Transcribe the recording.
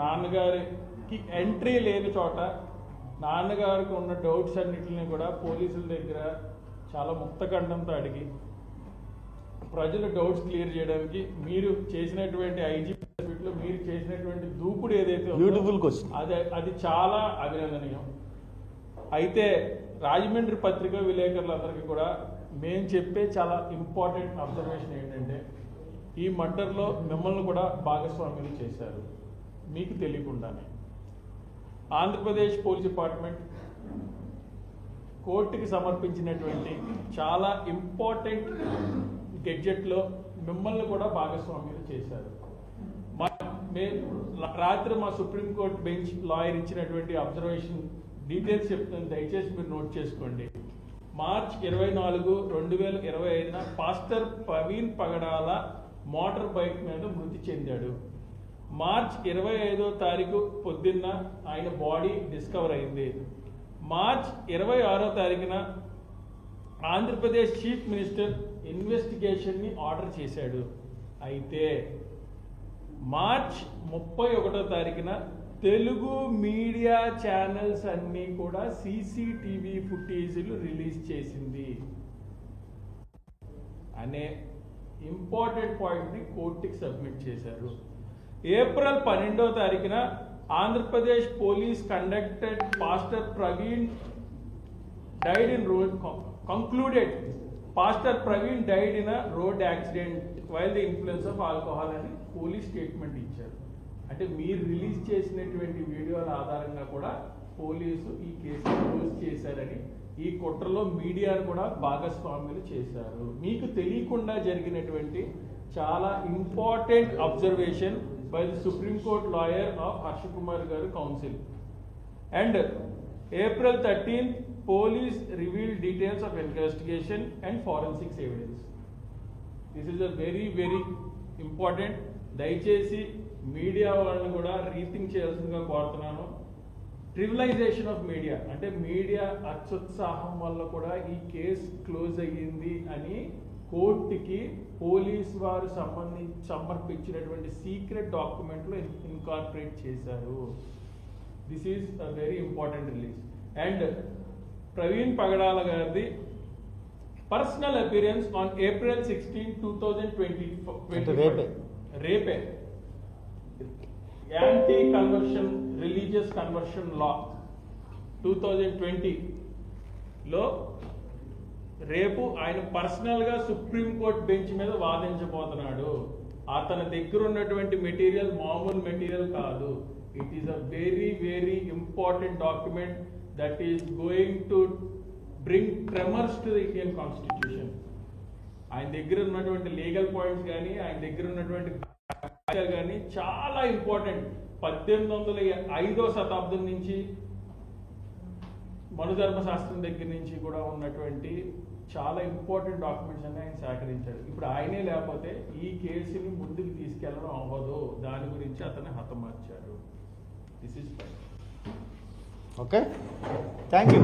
నాన్నగారికి ఎంట్రీ లేని చోట నాన్నగారికి ఉన్న డౌట్స్ అన్నిటిని కూడా పోలీసుల దగ్గర చాలా ముక్తఖండంతో అడిగి ప్రజల డౌట్స్ క్లియర్ చేయడానికి మీరు చేసినటువంటి ఐజీ లో మీరు చేసినటువంటి దూకుడు ఏదైతే బ్యూటిఫుల్ క్వశ్చన్ అది అది చాలా అభినందనీయం. అయితే రాజమండ్రి పత్రికా విలేకరులందరికీ కూడా మేము చెప్పే చాలా ఇంపార్టెంట్ అబ్జర్వేషన్ ఏంటంటే ఈ మర్డర్లో మిమ్మల్ని కూడా భాగస్వామ్యులు చేశారు. మీకు తెలియకుండానే. ఆంధ్రప్రదేశ్ పోలీస్ డిపార్ట్మెంట్ కోర్టుకి సమర్పించినటువంటి చాలా ఇంపార్టెంట్ గెడ్జెట్లో మిమ్మల్ని కూడా భాగస్వామ్యం చేశారు. మా మే- రాత్రి మా సుప్రీంకోర్టు బెంచ్ లాయర్ ఇచ్చినటువంటి అబ్జర్వేషన్ డీటెయిల్స్ చెప్తుంది దయచేసి మీరు నోట్ చేసుకోండి. మార్చ్ ఇరవై నాలుగు రెండు వేల ఇరవై ఐదున pastor Praveen Pagadala motor bike మీద మృతి చెందాడు. మార్చ్ ఇరవై ఐదో తారీఖు పొద్దున్న ఆయన బాడీ డిస్కవర్ అయింది. మార్చ్ ఇరవై ఆరో తారీఖున ఆంధ్రప్రదేశ్ చీఫ్ మినిస్టర్ ఇన్వెస్టిగేషన్ని ఆర్డర్ చేశాడు. అయితే మార్చ్ ముప్పై ఒకటో తారీఖున తెలుగు మీడియా ఛానల్స్ అన్నీ కూడా సీసీటీవీ ఫుటేజీలు రిలీజ్ చేసింది. అనే ఇంపార్టెంట్ పాయింట్ని కోర్టుకి సబ్మిట్ చేశారు. ఏప్రిల్ పన్నెండో తారీఖున Andhra Pradesh police conducted pastor Praveen died in road concluded pastor Praveen died in road accident while the while of influence అని పోలీస్ స్టేట్మెంట్ ఇచ్చారు. అంటే మీరు రిలీజ్ చేసినటువంటి వీడియోల ఆధారంగా కూడా పోలీసు ఈ కేసు క్లోజ్ చేశారని ఈ కుట్రలో మీడియాను కూడా భాగస్వామ్యులు చేశారు. మీకు తెలియకుండా జరిగినటువంటి చాలా important observation by the supreme court lawyer of Harsha Kumar garu counsel and April thirteen police reveal details of investigation and forensics evidence this is a very very important దయచేసి మీడియా వాళ్ళని కూడా రీథింక్ చేయాల్సిందిగా కోరుతున్నాను. Trivialization of media అంటే media అత్యుత్సాహం వల్ల కూడా ఈ కేసు క్లోజ్ అయ్యింది అని కోర్టుకి పోలీస్ వారు సంబంధించి సమర్పించినటువంటి సీక్రెట్ డాక్యుమెంట్లో ఇన్కార్పొరేట్ చేశారు. This is a very important release and Praveen Pagadala గారిది personal appearance on April sixteen two thousand twenty రేపే. రేపే. Anti conversion religious conversion law two thousand ట్వంటీలో రేపు ఆయన పర్సనల్గా సుప్రీంకోర్టు బెంచ్ మీద వాదించబోతున్నాడు. అతని దగ్గర ఉన్నటువంటి మెటీరియల్ మామూలు మెటీరియల్ కాదు. It is a very very important document that is going to bring tremors to the Indian constitution ఆయన దగ్గర ఉన్నటువంటి లీగల్ పాయింట్స్ కానీ ఆయన దగ్గర ఉన్నటువంటి కానీ చాలా ఇంపార్టెంట్ పద్దెనిమిది వందల ఐదో శతాబ్దం నుంచి మనుధర్మ శాస్త్రం దగ్గర నుంచి కూడా ఉన్నటువంటి చాలా ఇంపార్టెంట్ డాక్యుమెంట్స్ అన్ని ఆయన సేకరించాడు. ఇప్పుడు ఆయనే లేకపోతే ఈ కేసుని ముందుకు తీసుకెళ్ళడం అవ్వదు. దాని గురించి అతను హతమార్చారు this is okay thank you